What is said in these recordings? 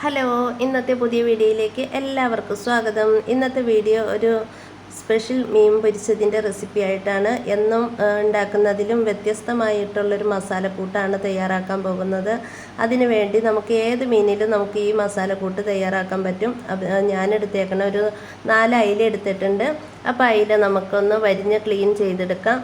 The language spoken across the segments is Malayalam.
ഹലോ ഇന്നത്തെ പുതിയ വീഡിയോയിലേക്ക് എല്ലാവർക്കും സ്വാഗതം. ഇന്നത്തെ വീഡിയോ ഒരു സ്പെഷ്യൽ മീൻ പൊരിച്ചതിന്റെ റെസിപ്പി ആയിട്ടാണ് എന്നും ഉണ്ടാക്കുന്നതിലും വ്യത്യസ്തമായിട്ടുള്ളൊരു മസാലക്കൂട്ടാണ് തയ്യാറാക്കാൻ പോകുന്നത്. അതിനു വേണ്ടി നമുക്ക് ഏത് മീനിലും നമുക്ക് ഈ മസാലക്കൂട്ട് തയ്യാറാക്കാൻ പറ്റും. ഞാൻ എടുത്തേക്കണ ഒരു നാല് അയില എടുത്തിട്ടുണ്ട്. അപ്പോൾ അയില നമുക്കൊന്ന് വരിഞ്ഞ് ക്ലീൻ ചെയ്തെടുക്കാം.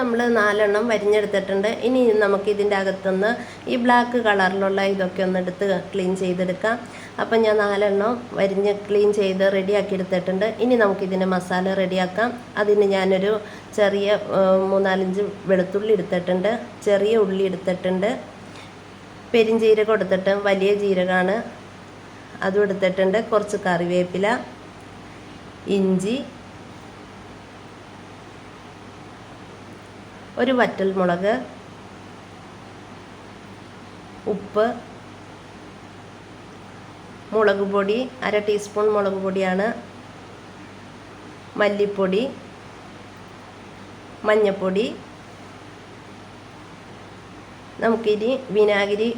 നമ്മൾ നാലെണ്ണം വരിഞ്ഞെടുത്തിട്ടുണ്ട്. ഇനി നമുക്ക് ഇതിന്റെ അകത്തുനിന്ന് ഈ ബ്ലാക്ക് കളറിലുള്ള ഇതൊക്കെ ഒന്ന് എടുത്ത് ക്ലീൻ ചെയ്തെടുക്കാം. അപ്പം ഞാൻ നാലെണ്ണം വരിഞ്ഞ് ക്ലീൻ ചെയ്ത് റെഡിയാക്കി എടുത്തിട്ടുണ്ട്. ഇനി നമുക്കിതിന് മസാല റെഡിയാക്കാം അതിന് ഞാനൊരു ചെറിയ മൂന്നാലഞ്ച് വെളുത്തുള്ളി എടുത്തിട്ടുണ്ട്. ചെറിയ ഉള്ളി എടുത്തിട്ടുണ്ട്. പെരിഞ്ജീരകം എടുത്തിട്ട് വലിയ ജീരകമാണ് അതും എടുത്തിട്ടുണ്ട്. കുറച്ച് കറിവേപ്പില ഇഞ്ചി ഒരു വറ്റൽ മുളക് ഉപ്പ് മുളക് പൊടി അര ടീസ്പൂൺ മുളക് പൊടിയാണ് മല്ലിപ്പൊടി മഞ്ഞൾപ്പൊടി നമുക്കിനി വിനാഗിരി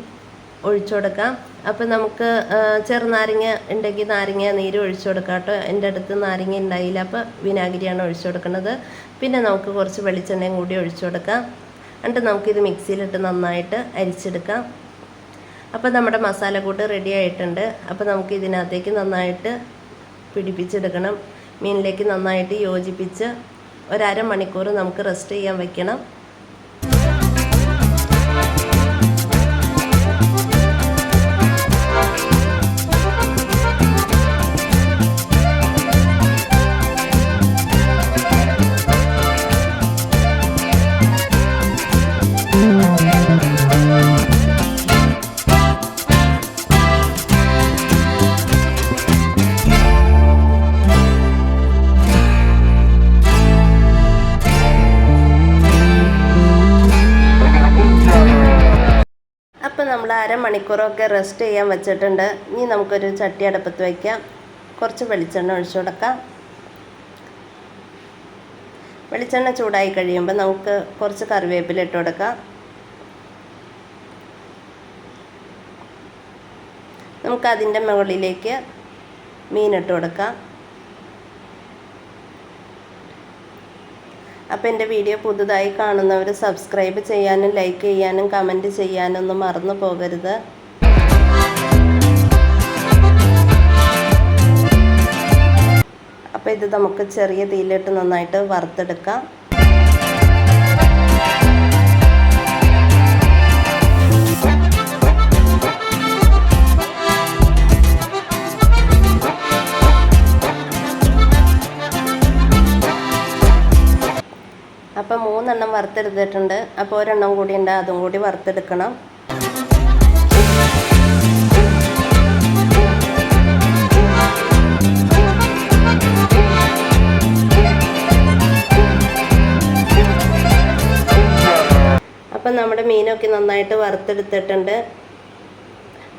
ഒഴിച്ചു കൊടുക്കാം. അപ്പം നമുക്ക് ചെറുനാരങ്ങ ഉണ്ടെങ്കിൽ നാരങ്ങ നീര് ഒഴിച്ചു കൊടുക്കാം കേട്ടോ. എന്റെ അടുത്ത് നാരങ്ങ ഉണ്ടായില്ല. അപ്പോൾ വിനാഗിരിയാണ് ഒഴിച്ചു കൊടുക്കുന്നത്. പിന്നെ നമുക്ക് കുറച്ച് വെളിച്ചെണ്ണയും കൂടി ഒഴിച്ചു കൊടുക്കാം. എന്നിട്ട് നമുക്കിത് മിക്സിയിലിട്ട് നന്നായിട്ട് അരിച്ചെടുക്കാം. അപ്പോൾ നമ്മുടെ മസാലക്കൂട്ട് റെഡി ആയിട്ടുണ്ട്. അപ്പോൾ നമുക്ക് ഇതിനകത്തേക്ക് നന്നായിട്ട് പിടിപ്പിച്ചെടുക്കണം. മീനിലേക്ക് നന്നായിട്ട് യോജിപ്പിച്ച് ഒരമണിക്കൂർ നമുക്ക് റെസ്റ്റ് ചെയ്യാൻ വെക്കണം. അരമണിക്കൂറൊക്കെ റെസ്റ്റ് ചെയ്യാൻ വെച്ചിട്ടുണ്ട്. ഇനി നമുക്കൊരു ചട്ടി അടുപ്പത്ത് വയ്ക്കാം കുറച്ച് വെളിച്ചെണ്ണ ഒഴിച്ചു കൊടുക്കാം. വെളിച്ചെണ്ണ ചൂടായി കഴിയുമ്പോൾ നമുക്ക് കുറച്ച് കറിവേപ്പില ഇട്ട് കൊടുക്കാം. നമുക്കതിന്റെ മുകളിലേക്ക് മീനിട്ട് കൊടുക്കാം. അപ്പോൾ എന്റെ വീഡിയോ പുതുതായി കാണുന്നവർ സബ്സ്ക്രൈബ് ചെയ്യാനും ലൈക്ക് ചെയ്യാനും കമന്റ് ചെയ്യാനും ഒന്നും മറന്നു പോകരുത്. അപ്പോൾ ഇത് നമുക്ക് ചെറിയ തീയിലിട്ട് നന്നായിട്ട് വറുത്തെടുക്കാം. അപ്പം മൂന്നെണ്ണം വറുത്തെടുത്തിട്ടുണ്ട്. അപ്പോൾ ഒരെണ്ണം കൂടി ഉണ്ട് അതും കൂടി വറുത്തെടുക്കണം. അപ്പം നമ്മുടെ മീനൊക്കെ നന്നായിട്ട് വറുത്തെടുത്തിട്ടുണ്ട്.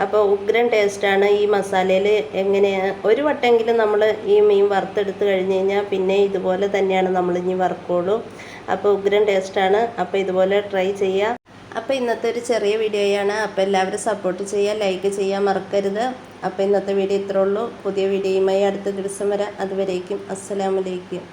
അപ്പോൾ ഉഗ്രൻ ടേസ്റ്റാണ് ഈ മസാലയിൽ എങ്ങനെയാണ് ഒരു വട്ടമെങ്കിലും നമ്മൾ ഈ മീൻ വറുത്തെടുത്ത് കഴിഞ്ഞ് കഴിഞ്ഞാൽ പിന്നെ ഇതുപോലെ തന്നെയാണ് നമ്മൾ ഇനി വറുക്കുള്ളൂ അപ്പോൾ ഉഗ്രൻ ടേസ്റ്റാണ് അപ്പോൾ ഇതുപോലെ ട്രൈ ചെയ്യുക അപ്പോൾ ഇന്നത്തെ ഒരു ചെറിയ വീഡിയോയാണ് അപ്പോൾ എല്ലാവരും സപ്പോർട്ട് ചെയ്യുക ലൈക്ക് ചെയ്യാൻ മറക്കരുത്. അപ്പോൾ ഇന്നത്തെ വീഡിയോ ഇത്രേ ഉള്ളൂ. പുതിയ വീഡിയോയുമായി അടുത്ത ദിവസം വരാം. അതുവരേക്കും അസ്സലാമലൈക്കും